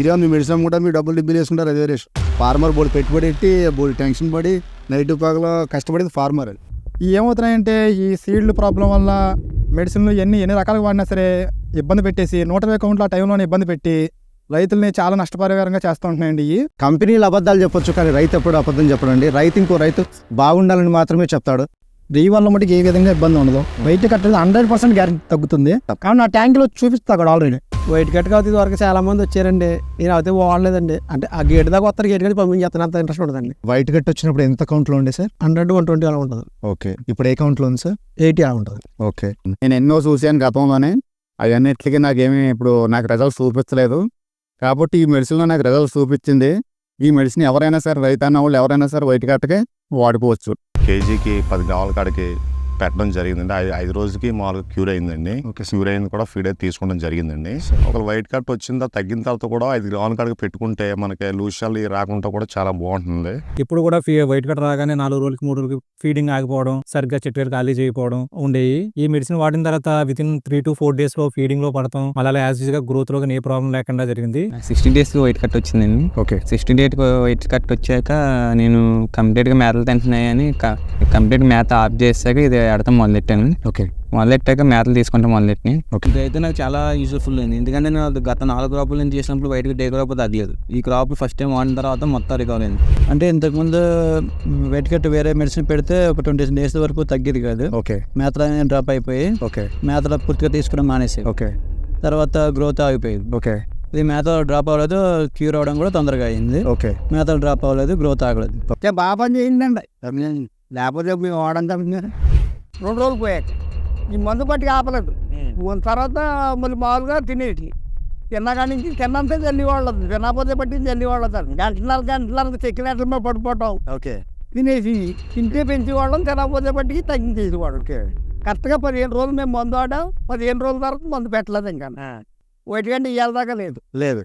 ఇదే మీ మెడిసిన్ కూడా మీరు డబ్బులు డిబ్బులు వేసుకుంటారు అదే రేషన్ ఫార్మర్ బోడి పెట్టుబడి పెట్టి బోడి టెన్షన్ పడి నైట్ పగల కష్టపడేది ఫార్మర్ అది ఏమవుతున్నాయంటే ఈ సీడ్లు ప్రాబ్లం వల్ల మెడిసిన్లు ఎన్ని ఎన్ని రకాలుగా వాడినా సరే ఇబ్బంది పెట్టేసి నూట ఇరవై ఆ టైంలోనే ఇబ్బంది పెట్టి రైతుల్ని చాలా నష్టపరిహారంగా చేస్తూ ఉంటున్నాయండి ఈ కంపెనీలు అబద్ధాలు చెప్పొచ్చు కానీ రైతు ఎప్పుడు అబద్ధం చెప్పడండి. రైతు ఇంకో రైతు బాగుండాలని మాత్రమే చెప్తాడు. ఈ వల్ల మటుకు ఏ విధంగా ఇబ్బంది ఉండదు. బయట కట్టేది హండ్రెడ్ పర్సెంట్ గ్యారెంటీ తగ్గుతుంది. కానీ నా ట్యాంక్లో చూపిస్తా అక్కడ ఆల్రెడీ వైట్ కట్ కాబట్టి ఇది వరకు చాలా మంది వచ్చారండి. నేను అయితే వాడలేదండి. అంటే ఆ గేట్ దాకా వస్తారు గేట్ కట్టి పంపించేస్తాను అంత ఇంట్రెస్ట్ ఉంటుందండి వైట్ కట్ వచ్చినప్పుడు ఎంత కౌంట్లో ఉండే సార్? హండ్రెడ్ వన్ ట్వంటీ అలా ఉంటుంది. ఓకే. ఇప్పుడు ఏ కౌంట్లో ఉంది సార్? ఎయిటీ అలా ఉంటుంది. ఓకే. నేను ఎన్నో చూశాను గతంలోనే. అవన్నిటికీ నాకేమీ ఇప్పుడు నాకు రిజల్ట్స్ చూపించలేదు. కాబట్టి ఈ మెడిసిన్లో నాకు రిజల్ట్స్ చూపించింది. ఈ మెడిసిన్ ఎవరైనా సరే రైతన్న వాళ్ళు ఎవరైనా సరే వైట్ కట్టకే వాడుకోవచ్చు. కేజీకి పది గ్రాముల కాడికి పెట్టడం జరిగిందండి. ఐ- ఐదు రోజులకి మామూలుగా క్యూర్ అయిందండి. ఓకే క్యూర్ అయింది కూడా ఫీడ్ అయితే తీసుకోవడం జరిగిందండి. ఒక వైట్ కట్ వచ్చిన తర్వాత తగ్గిన తర్వాత కూడా ఐదు గ్రాముల కాడికి పెట్టుకుంటే మనకి లూషాలు రాకుండా కూడా చాలా బాగుంటుంది. ఇప్పుడు కూడా ఫీ వైట్ కట్ రాగానే నాలుగు రోజులకి మూడు రోజులకి ఫీడింగ్ ఆగిపోవడం సరిగ్గా చెట్టు ఖాళీ చేయకపోవడం ఉండేవి ఈ మెడిసిన్ వాడిన తర్వాత within three to four డేస్లో ఫీడింగ్లో పడతాం. మళ్ళీ యాజ్గా గ్రోత్లో ఏ ప్రాబ్లం లేకుండా జరిగింది. సిక్స్టీన్ డేస్ వైట్ కట్ వచ్చిందండి. Okay. Sixteen date white cut వచ్చాక నేను కంప్లీట్గా మేతలు తింటున్నాయని కంప్లీట్ మేత ఆఫ్ చేశాక ఇది ఎడతాం మొదలెట్టాను ఓకే. మొదలెట్టాక మేతలు తీసుకుంటాం మొదలెట్టి ఇదైతే నాకు చాలా యూజ్ఫుల్ అయింది. ఎందుకంటే నేను గత నాలుగు క్రాపులు నేను చేసినప్పుడు బయటకు డే క్రాప్ తగ్గలేదు ఈ క్రాప్ ఫస్ట్ టైం వాడిన తర్వాత మొత్తం రికవర్ అయింది. అంటే ఇంతకుముందు వెయిట్ కట్ వేరే మెడిసిన్ పెడితే ఒక ట్వంటీ డేస్ వరకు తగ్గేది కాదు. ఓకే. మేతలు డ్రాప్ అయిపోయి ఓకే. మేతలు పూర్తిగా తీసుకోవడం మానేసి. ఓకే. తర్వాత గ్రోత్ ఆగిపోయింది. ఓకే. ఇది మేత డ్రాప్ అవ్వలేదు క్యూర్ అవ్వడం కూడా తొందరగా అయింది. ఓకే. మేతలు డ్రాప్ అవ్వలేదు గ్రోత్ ఆగలేదు. బాగా పని చేయిందండి లేకపోతే మేము వాడడం తప్పింది రెండు రోజులు పోయాక. ఈ మందు పట్టి ఆపలేదు. తర్వాత మళ్ళీ మామూలుగా తినేటి. తిన్నాక నుంచి తిన్నంతే జల్లి వాళ్ళదు తినకపోతే పట్టి జల్లి వాళ్ళదు గంటన్నర గంటన్నర చెక్కినట్లు మీద పడిపోవటం ఓకే. తినేసి తింటే పెంచేవాళ్ళం తినకపోతే పట్టి తగ్గించేసి వాళ్ళకి కరెక్ట్గా పదిహేను రోజులు మేము మందు ఆడాం పదిహేను రోజుల తర్వాత మందు పెట్టలేదు ఇంకా. ఒకటి గంట ఇవాళ దాకా లేదు. లేదు.